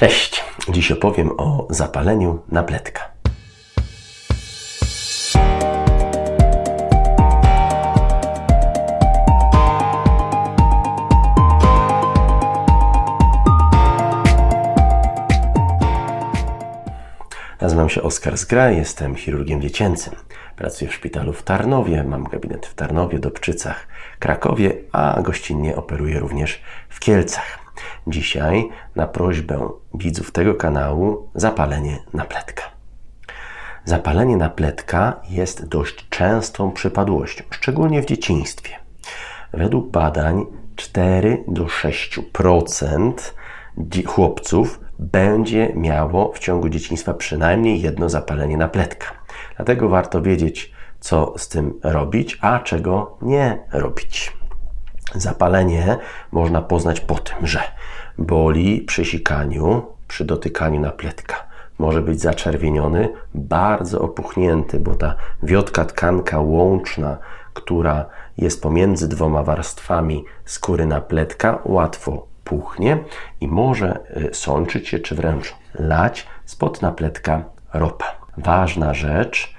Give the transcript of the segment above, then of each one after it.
Cześć! Dziś opowiem o zapaleniu napletka. Nazywam się Oskar Zgra, jestem chirurgiem dziecięcym. Pracuję w szpitalu w Tarnowie, mam gabinet w Tarnowie, Dobczycach, Krakowie, a gościnnie operuję również w Kielcach. Dzisiaj na prośbę widzów tego kanału zapalenie napletka. Zapalenie napletka jest dość częstą przypadłością, szczególnie w dzieciństwie. Według badań 4 do 6% dzie- chłopców będzie miało w ciągu dzieciństwa przynajmniej jedno zapalenie napletka. Dlatego warto wiedzieć, co z tym robić, a czego nie robić. Zapalenie można poznać po tym, że boli przy sikaniu, przy dotykaniu napletka. Może być zaczerwieniony, bardzo opuchnięty, bo ta wiotka tkanka łączna, która jest pomiędzy dwoma warstwami skóry napletka, łatwo puchnie i może y, sączyć się, czy wręcz lać spod napletka ropa. Ważna rzecz,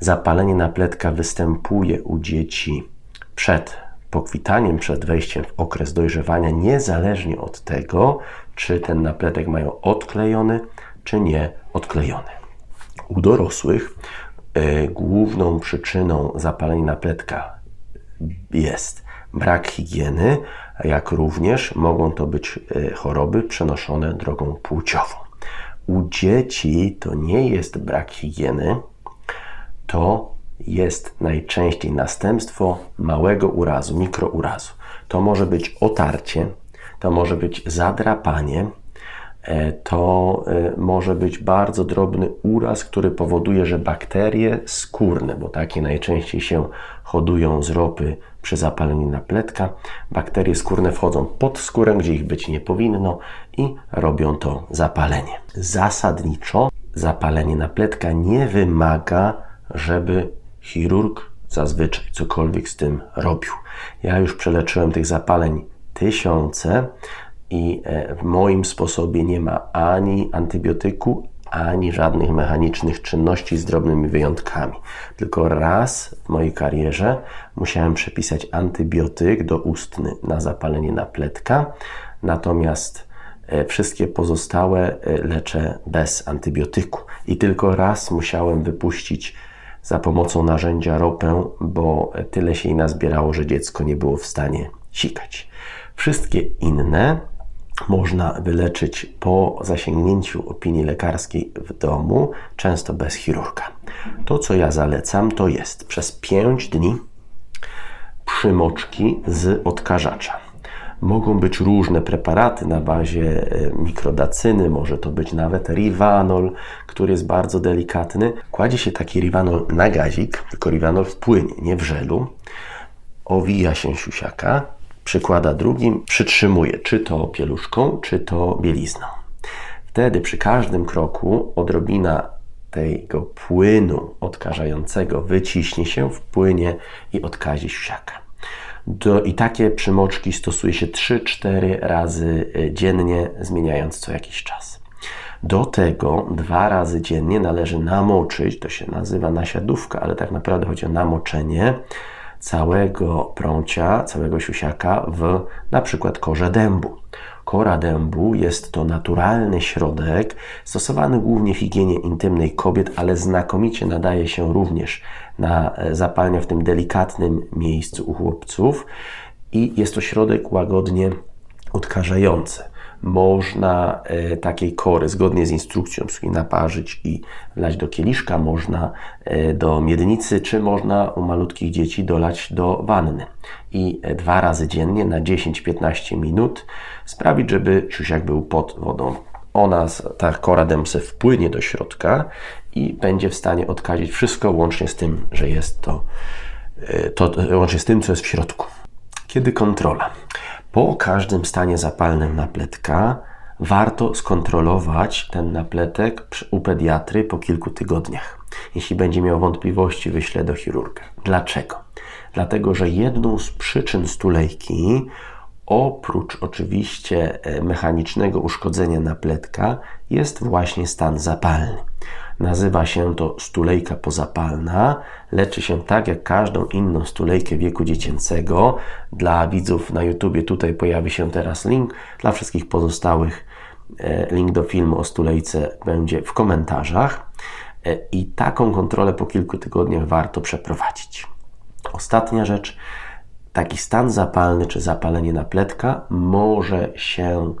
zapalenie napletka występuje u dzieci przed pokwitaniem, przed wejściem w okres dojrzewania, niezależnie od tego, czy ten napletek mają odklejony, czy nie odklejony. U dorosłych y, główną przyczyną zapalenia napletka jest brak higieny, jak również mogą to być y, choroby przenoszone drogą płciową. U dzieci to nie jest brak higieny, to jest najczęściej następstwo małego urazu, mikrourazu. To może być otarcie, to może być zadrapanie, e, to e, może być bardzo drobny uraz, który powoduje, że bakterie skórne, bo takie najczęściej się hodują z ropy przy zapaleniu napletka, bakterie skórne wchodzą pod skórę, gdzie ich być nie powinno i robią to zapalenie. Zasadniczo zapalenie napletka nie wymaga, żeby chirurg zazwyczaj cokolwiek z tym robił. Ja już przeleczyłem tych zapaleń tysiące i e, w moim sposobie nie ma ani antybiotyku, ani żadnych mechanicznych czynności z drobnymi wyjątkami. Tylko raz w mojej karierze musiałem przepisać antybiotyk doustny na zapalenie napletka, natomiast e, wszystkie pozostałe e, leczę bez antybiotyku. I tylko raz musiałem wypuścić za pomocą narzędzia ropę, bo tyle się jej nazbierało, że dziecko nie było w stanie sikać. Wszystkie inne można wyleczyć po zasięgnięciu opinii lekarskiej w domu, często bez chirurga. To, co ja zalecam, to jest przez 5 dni przymoczki z odkażacza. Mogą być różne preparaty na bazie e, mikrodacyny, może to być nawet rivanol, który jest bardzo delikatny. Kładzie się taki rivanol na gazik, tylko rivanol w płynie, nie w żelu. Owija się siusiaka, przykłada drugim, przytrzymuje czy to pieluszką, czy to bielizną. Wtedy przy każdym kroku odrobina tego płynu odkażającego wyciśnie się, wpłynie i odkazi siusiaka. Do, I takie przymoczki stosuje się 3-4 razy y, dziennie, zmieniając co jakiś czas. Do tego dwa razy dziennie należy namoczyć, to się nazywa nasiadówka, ale tak naprawdę chodzi o namoczenie całego prącia, całego siusiaka w na przykład korze dębu. Kora dębu jest to naturalny środek stosowany głównie w higienie intymnej kobiet, ale znakomicie nadaje się również na e, zapalenia w tym delikatnym miejscu u chłopców i jest to środek łagodnie odkażający. Można e, takiej kory zgodnie z instrukcją sobie naparzyć i wlać do kieliszka, można e, do miednicy, czy można u malutkich dzieci dolać do wanny. I e, dwa razy dziennie na 10-15 minut sprawić, żeby siusiak był pod wodą. Ona, ta kora dębse wpłynie do środka i będzie w stanie odkazić wszystko, łącznie z tym, że jest to, to łącznie z tym, co jest w środku. Kiedy kontrola? Po każdym stanie zapalnym napletka warto skontrolować ten napletek u pediatry po kilku tygodniach. Jeśli będzie miał wątpliwości, wyślę do chirurga. Dlaczego? Dlatego, że jedną z przyczyn stulejki Oprócz oczywiście e, mechanicznego uszkodzenia napletka jest właśnie stan zapalny. Nazywa się to stulejka pozapalna. Leczy się tak jak każdą inną stulejkę wieku dziecięcego. Dla widzów na YouTubie tutaj pojawi się teraz link. Dla wszystkich pozostałych e, link do filmu o stulejce będzie w komentarzach. E, I taką kontrolę po kilku tygodniach warto przeprowadzić. Ostatnia rzecz. Taki stan zapalny czy zapalenie napletka może się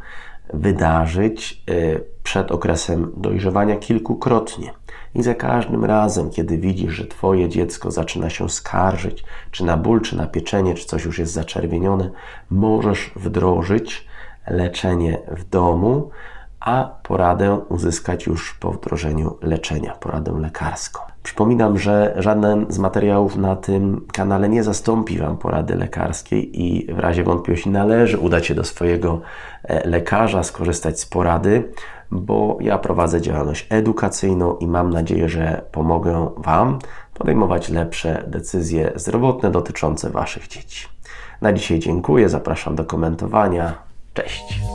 wydarzyć y, przed okresem dojrzewania kilkukrotnie. I za każdym razem, kiedy widzisz, że Twoje dziecko zaczyna się skarżyć, czy na ból, czy na pieczenie, czy coś już jest zaczerwienione, możesz wdrożyć leczenie w domu, a poradę uzyskać już po wdrożeniu leczenia, poradę lekarską. Przypominam, że żaden z materiałów na tym kanale nie zastąpi Wam porady lekarskiej i w razie wątpliwości należy udać się do swojego e, lekarza, skorzystać z porady, bo ja prowadzę działalność edukacyjną i mam nadzieję, że pomogę Wam podejmować lepsze decyzje zdrowotne dotyczące Waszych dzieci. Na dzisiaj dziękuję, zapraszam do komentowania. Cześć!